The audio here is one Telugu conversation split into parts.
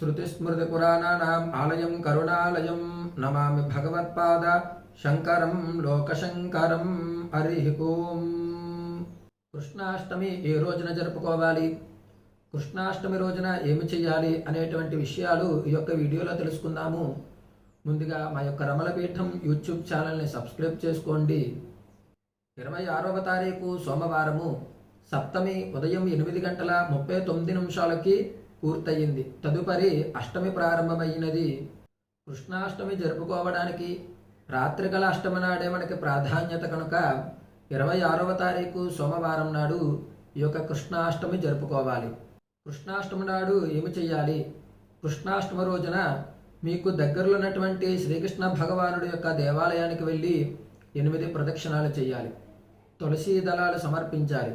శృతిస్మృతిపురాణానాम् ఆలయం కరుణాలయం నమామి భగవత్పాద శంకరం లోకశంకరం హరి ఓం కృష్ణాష్టమి ఏ రోజున జరుపుకోవాలి? కృష్ణాష్టమి రోజున ఏమి చేయాలి అనేటువంటి విషయాలు ఈ యొక్క వీడియోలో తెలుసుకుందాము. ముందుగా మా యొక్క రమలపీఠం యూట్యూబ్ ఛానల్ని సబ్స్క్రైబ్ చేసుకోండి. ఇరవై ఆరవ తారీఖు సోమవారము సప్తమి ఉదయం ఎనిమిది గంటల ముప్పై తొమ్మిది నిమిషాలకి పూర్తయింది. తదుపరి అష్టమి ప్రారంభమైనది. కృష్ణాష్టమి జరుపుకోవడానికి రాత్రికల అష్టమి నాడే మనకి ప్రాధాన్యత కనుక ఇరవై ఆరవ తారీఖు సోమవారం నాడు ఈ యొక్క కృష్ణాష్టమి జరుపుకోవాలి. కృష్ణాష్టమి నాడు ఏమి చేయాలి? కృష్ణాష్టమి రోజున మీకు దగ్గరలో ఉన్నటువంటి శ్రీకృష్ణ భగవానుడి యొక్క దేవాలయానికి వెళ్ళి ఎనిమిది ప్రదక్షిణాలు చేయాలి. తులసి దళాలు సమర్పించాలి.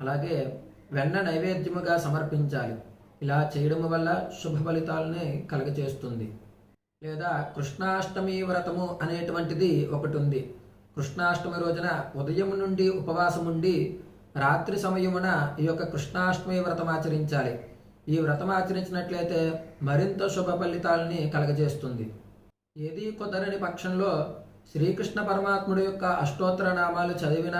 అలాగే వెన్న నైవేద్యముగా సమర్పించాలి. ఇలా చేయడం వల్ల శుభ ఫలితాలని కలగచేస్తుంది లేదా కృష్ణాష్టమి వ్రతము అనేటువంటిది ఒకటి ఉంది కృష్ణాష్టమి రోజున ఉదయం నుండి ఉపవాసం ఉండి రాత్రి సమయమున ఈ యొక్క కృష్ణాష్టమి వ్రతం ఆచరించాలి. ఈ వ్రతం ఆచరించినట్లయితే మరింత శుభ ఫలితాలని కలగజేస్తుంది. ఏది కుదరని పక్షంలో శ్రీకృష్ణ పరమాత్ముడు యొక్క అష్టోత్తర నామాలు చదివిన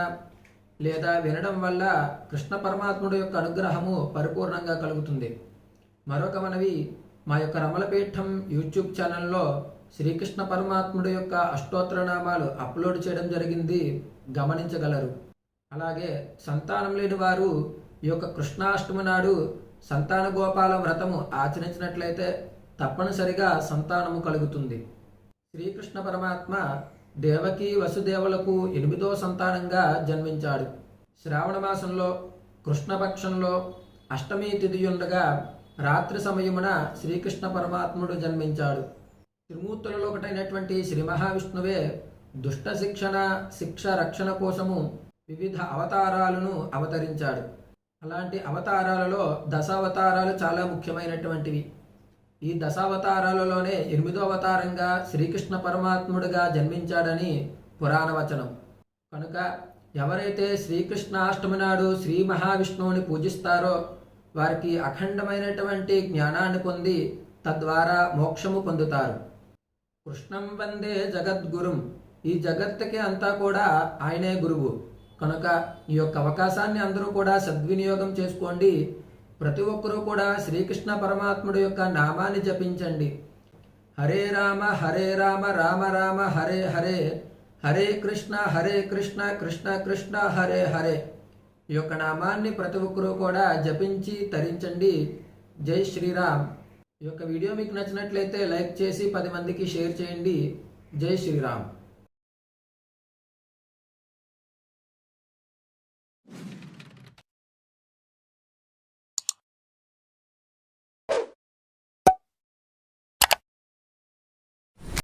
లేదా వినడం వల్ల కృష్ణ పరమాత్ముడు యొక్క అనుగ్రహము పరిపూర్ణంగా కలుగుతుంది. మరొక మనవి మా యొక్క రమలపీఠం యూట్యూబ్ ఛానల్లో శ్రీకృష్ణ పరమాత్ముడు యొక్క అష్టోత్తరనామాలు అప్లోడ్ చేయడం జరిగింది గమనించగలరు. అలాగే సంతానం లేని వారు ఈ యొక్క కృష్ణాష్టమి నాడు సంతాన గోపాల వ్రతము ఆచరించినట్లయితే తప్పనిసరిగా సంతానము కలుగుతుంది. శ్రీకృష్ణ పరమాత్మ దేవకి వసుదేవులకు ఎనిమిదో సంతానంగా జన్మించాడు. శ్రావణ మాసంలో కృష్ణపక్షంలో అష్టమి తిథియుండగా రాత్రి సమయమున శ్రీకృష్ణ పరమాత్ముడు జన్మించాడు. త్రిమూర్తులలో ఒకటైనటువంటి శ్రీ మహావిష్ణువే దుష్ట శిక్షణ శిక్ష రక్షణ కోసము వివిధ అవతారాలను అవతరించాడు. అలాంటి అవతారాలలో దశావతారాలు చాలా ముఖ్యమైనటువంటివి. ఈ దశావతారాలలోనే ఎనిమిదో అవతారంగా శ్రీకృష్ణ పరమాత్ముడిగా జన్మించాడని పురాణ వచనం. కనుక ఎవరైతే శ్రీకృష్ణాష్టమి నాడు శ్రీ మహావిష్ణువుని పూజిస్తారో వారికి అఖండమైనటువంటి జ్ఞానాన్ని పొంది తద్వారా మోక్షము పొందుతారు. కృష్ణం వందే జగద్గురుం. ఈ జగత్తుకి అంతా కూడా ఆయనే గురువు. కనుక ఈ యొక్క అవకాశాన్ని అందరూ కూడా సద్వినియోగం చేసుకోండి. ప్రతి ఒక్కరూ కూడా శ్రీకృష్ణ పరమాత్ముడి యొక్క నామాన్ని జపించండి. హరే రామ హరే రామ రామ రామ హరే హరే హరే కృష్ణ హరే కృష్ణ కృష్ణ కృష్ణ హరే హరే. ఈ యొక్క నామాన్ని ప్రతి ఒక్కరూ కూడా జపించి తరించండి. జై శ్రీరామ్. ఈ యొక్క వీడియో మీకు నచ్చినట్లయితే లైక్ చేసి పది మందికి షేర్ చేయండి. జై శ్రీరామ్.